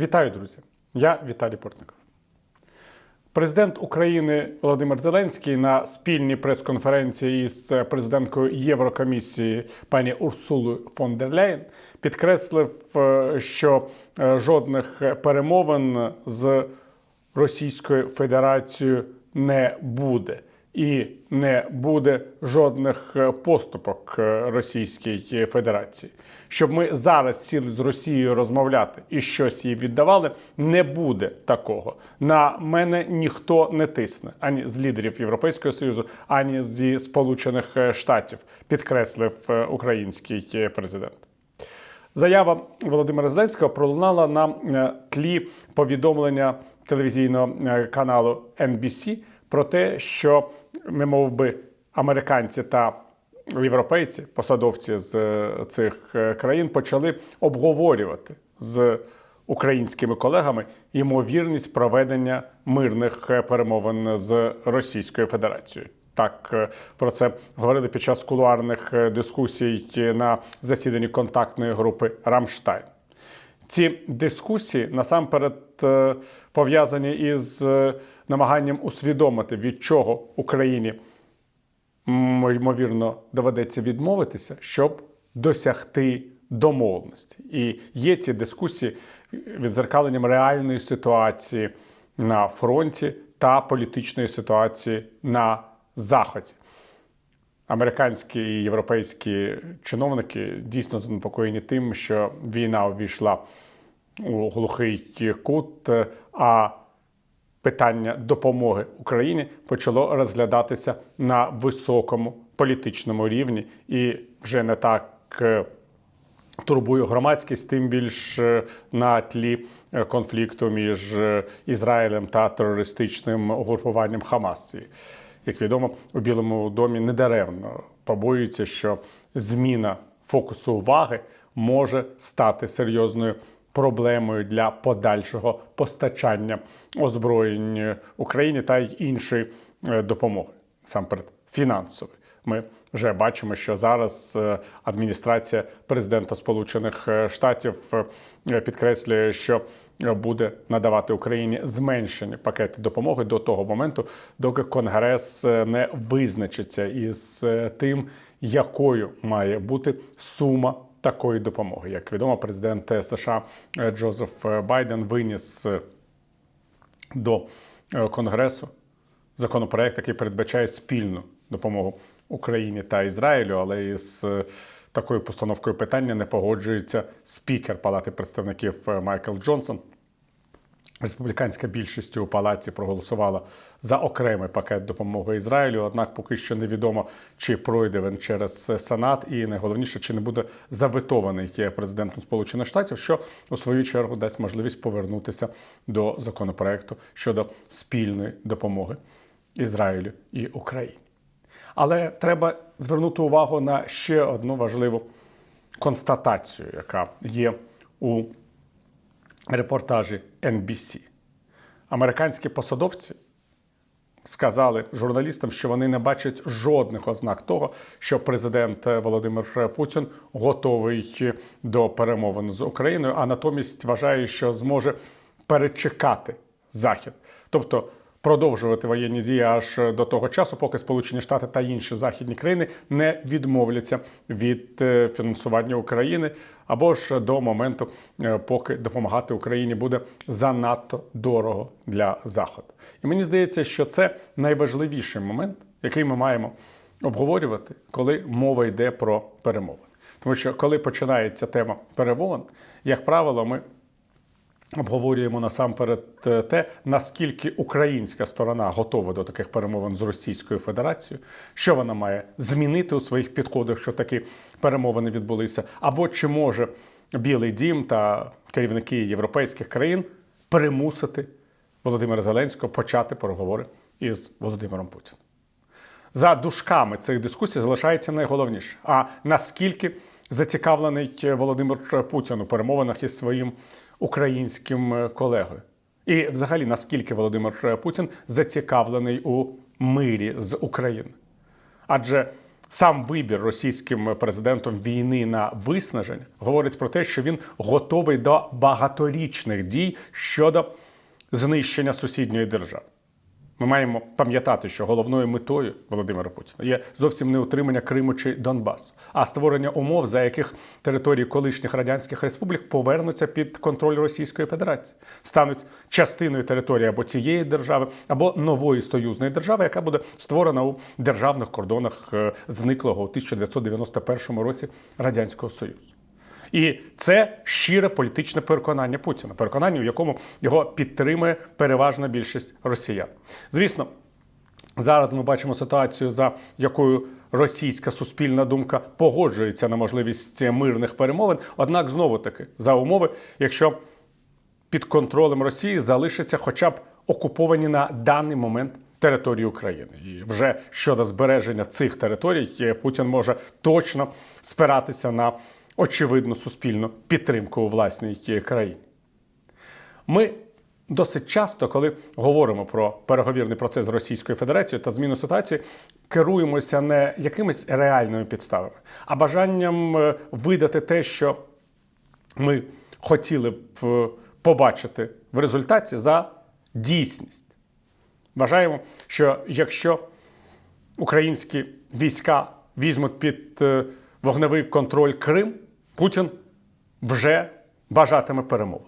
Вітаю, друзі! Я Віталій Портников. Президент України Володимир Зеленський на спільній прес-конференції із президенткою Єврокомісії пані Урсулою фон дер Ляєн підкреслив, е, що е, жодних перемовин з Російською Федерацією не буде. І не буде жодних е, поступок е, Російській Федерації. Щоб ми зараз сіли з Росією розмовляти і щось їй віддавали, не буде такого. На мене ніхто не тисне ані з лідерів Європейського союзу, ані зі Сполучених е, Штатів, підкреслив український президент. Заява Володимира Зеленського пролунала на тлі повідомлення телевізійного каналу NBC про те, що не мов би американці та європейці, посадовці з е, цих е, країн, почали обговорювати з українськими колегами ймовірність проведення мирних е, перемовин з Російською Федерацією. Так про це говорили під час кулуарних дискусій на засіданні контактної групи Рамштайн. Ці дискусії насамперед е, пов'язані із е, намаганням усвідомити, від чого Україні ймовірно доведеться відмовитися, щоб досягти домовленості. І є ці дискусії відзеркаленням реальної ситуації на фронті та політичної ситуації на Заході. Американські і європейські чиновники дійсно занепокоєні тим, що війна увійшла у глухий кут, а питання допомоги Україні почало розглядатися на високому політичному рівні і вже не так е, турбує громадськість, тим більш е, на тлі е, конфлікту між Ізраїлем та терористичним угрупуванням Хамас. Як відомо, у Білому домі недаремно побоюються, що зміна фокусу уваги може стати серйозною проблемою для подальшого постачання озброєнь Україні та й іншої е, допомоги, насамперед фінансової. Ми вже бачимо, що зараз е, адміністрація президента Сполучених е, Штатів підкреслює, що буде надавати Україні зменшені пакети допомоги до того моменту, доки Конгрес е, не визначиться із е, тим, якою має бути сума такої допомоги. Як відомо, президент е, США Джозеф Байден виніс до Конгресу законопроект, який передбачає спільну допомогу Україні та Ізраїлю, але із е, такою постановкою питання не погоджується спікер Палати представників е, Майкл Джонсон. Республіканська більшість у палаці проголосувала за окремий пакет допомоги Ізраїлю. Однак поки що невідомо, чи пройде він через Сенат, і найголовніше, чи не буде заветований президентом Сполучених Штатів, що у свою чергу дасть можливість повернутися до законопроекту щодо спільної допомоги Ізраїлю і Україні. Але треба звернути увагу на ще одну важливу констатацію, яка є у репортажі NBC. Американські посадовці сказали журналістам, що вони не бачать жодних ознак того, що президент Володимир Путін готовий до перемовин з Україною, а натомість вважає, що зможе перечекати Захід. Тобто продовжувати воєнні дії аж до того часу, поки Сполучені Штати та інші західні країни не відмовляться від е, фінансування України, або ж до моменту, е, поки допомагати Україні буде занадто дорого для Заходу. І мені здається, що це найважливіший момент, який ми маємо обговорювати, коли мова йде про перемовини. Тому що коли починається тема перемовин, як правило, ми обговорюємо насамперед е, те, наскільки українська сторона готова до таких перемовин з Російською Федерацією, що вона має змінити у своїх підходах, що такі перемовини відбулися, або чи може Білий Дім та керівники європейських країн примусити Володимира Зеленського почати переговори із Володимиром Путіним. За дужками цих дискусій залишається найголовніше. А наскільки зацікавлений Володимир Путін у перемовинах із своїм українським е, колегою? І взагалі, наскільки Володимир Путін зацікавлений у мирі з Україною? Адже Сам вибір російським президентом війни на виснаження говорить про те, що він готовий до багаторічних дій щодо знищення сусідньої держави. Ми маємо пам'ятати, що головною метою Володимира Путіна є зовсім не утримання Криму чи Донбасу, а створення умов, за яких території колишніх радянських республік повернуться під контроль Російської Федерації, стануть частиною території або цієї держави, або нової союзної держави, яка буде створена у державних кордонах е, зниклого у 1991 році радянського союзу. І це щире політичне переконання Путіна, переконання, у якому його підтримує переважна більшість росіян. Звісно, зараз ми бачимо ситуацію, за якою російська суспільна думка погоджується на можливість мирних перемовин. Однак, знову таки, за умови, якщо під контролем Росії залишаться хоча б окуповані на даний момент території України. І вже щодо збереження цих територій е, Путін може точно спиратися на очевидну суспільну підтримку у власній е, країні. Ми досить часто, коли говоримо про переговірний процес з Російською Федерацією та зміну ситуації, керуємося не якимись реальними підставами, а бажанням е, видати те, що ми хотіли б е, побачити в результаті за дійсність. Вважаємо, що якщо українські війська візьмуть під вогневий контроль Крим, Путін вже бажатиме перемови.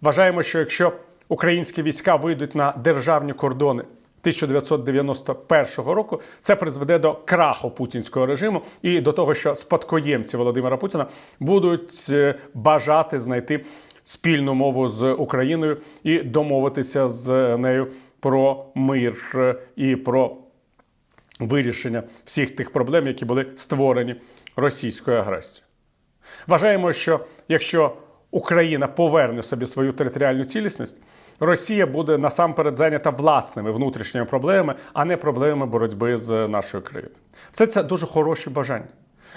Вважаємо, що якщо українські війська вийдуть на державні кордони 1991 року, це призведе до краху путінського режиму і до того, що спадкоємці Володимира Путіна будуть е, бажати знайти спільну мову з Україною і домовитися з нею про мир е, і про вирішення всіх тих проблем, які були створені російською агресією. Вважаємо, що якщо Україна поверне собі свою територіальну цілісність, Росія буде насамперед зайнята власними внутрішніми проблемами, а не проблемами боротьби з нашою країною. Все це дуже хороші бажання.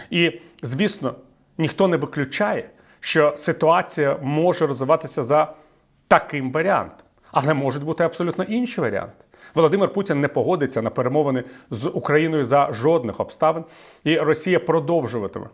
І, звісно, ніхто не виключає, що ситуація може розвиватися за таким варіантом, але можуть бути абсолютно інші варіанти. Володимир Путін не погодиться на перемовини з Україною за жодних обставин, і Росія продовжуватиме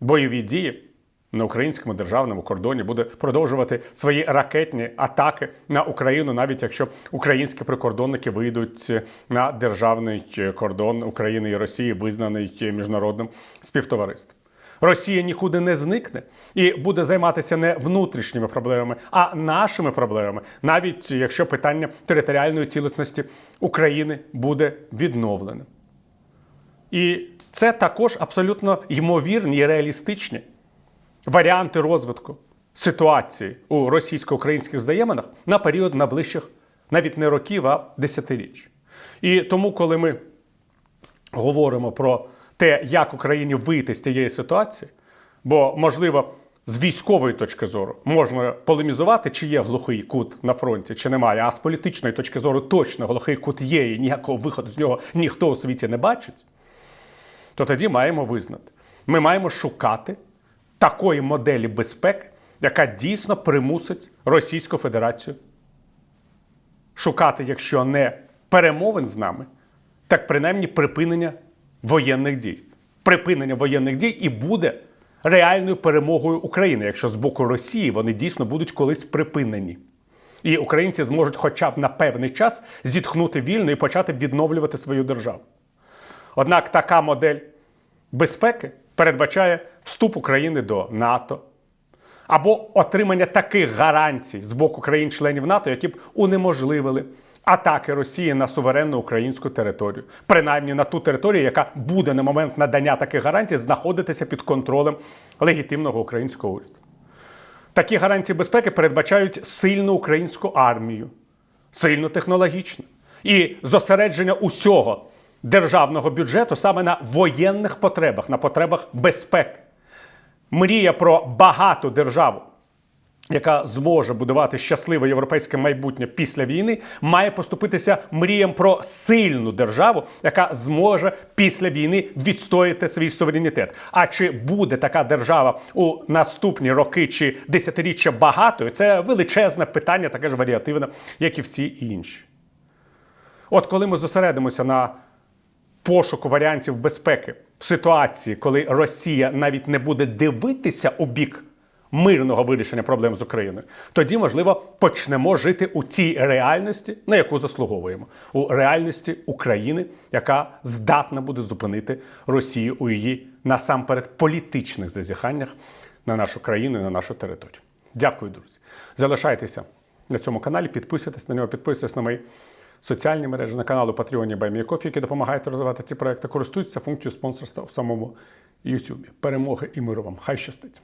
бойові дії на українському державному кордоні, буде продовжувати свої ракетні атаки на Україну, навіть якщо українські прикордонники вийдуть на державний кордон України і Росії, визнаний міжнародним співтовариством. Росія нікуди не зникне і буде займатися не внутрішніми проблемами, а нашими проблемами, навіть якщо питання територіальної цілісності України буде відновлене. І це також абсолютно ймовірні і реалістичні варіанти розвитку ситуації у російсько-українських взаєминах на період найближчих навіть не років, а десятиріч. І тому, коли ми говоримо про те, як Україні вийти з цієї ситуації, бо можливо. З військової точки зору можна полемізувати, чи є глухий кут на фронті, чи немає. А з політичної точки зору точно глухий кут є, і ніякого виходу з нього ніхто у світі не бачить. То тоді маємо визнати, ми маємо шукати такої моделі безпеки, яка дійсно примусить Російську Федерацію шукати, якщо не перемовин з нами, так принаймні припинення воєнних дій. Припинення воєнних дій і буде реальною перемогою України, якщо з боку Росії вони дійсно будуть колись припинені. І українці зможуть хоча б на певний час зітхнути вільно і почати відновлювати свою державу. Однак така модель безпеки передбачає вступ України до НАТО або отримання таких гарантій з боку країн-членів НАТО, які б унеможливили атаки Росії на суверенну українську територію, принаймні на ту територію, яка буде на момент надання таких гарантій знаходитися під контролем легітимного українського уряду. Такі гарантії безпеки передбачають сильну українську армію, сильну технологічну і зосередження усього державного бюджету саме на воєнних потребах, на потребах безпеки. Мрія про багату державу, яка зможе будувати щасливе європейське майбутнє після війни, має поступитися мріям про сильну державу, яка зможе після війни відстояти свій суверенітет. А чи буде така держава у наступні роки чи десятиріччя багатою? Це величезне питання, таке ж варіативне, як і всі інші. От коли ми зосередимося на пошуку варіантів безпеки в ситуації, коли Росія навіть не буде дивитися у бік мирного вирішення проблем з Україною, тоді, можливо, почнемо жити у цій реальності, на яку заслуговуємо, у реальності України, яка здатна буде зупинити Росію у її насамперед політичних зазіханнях на нашу країну і на нашу територію. Дякую, друзі. Залишайтеся на цьому каналі, підписуйтесь на нього, підписуйтесь на мої соціальні мережі, на каналу Patreon Баймікофі, які допомагають розвивати ці проекти. користуються функцією спонсорства у самому YouTube. Перемоги і миру вам! Хай щастить!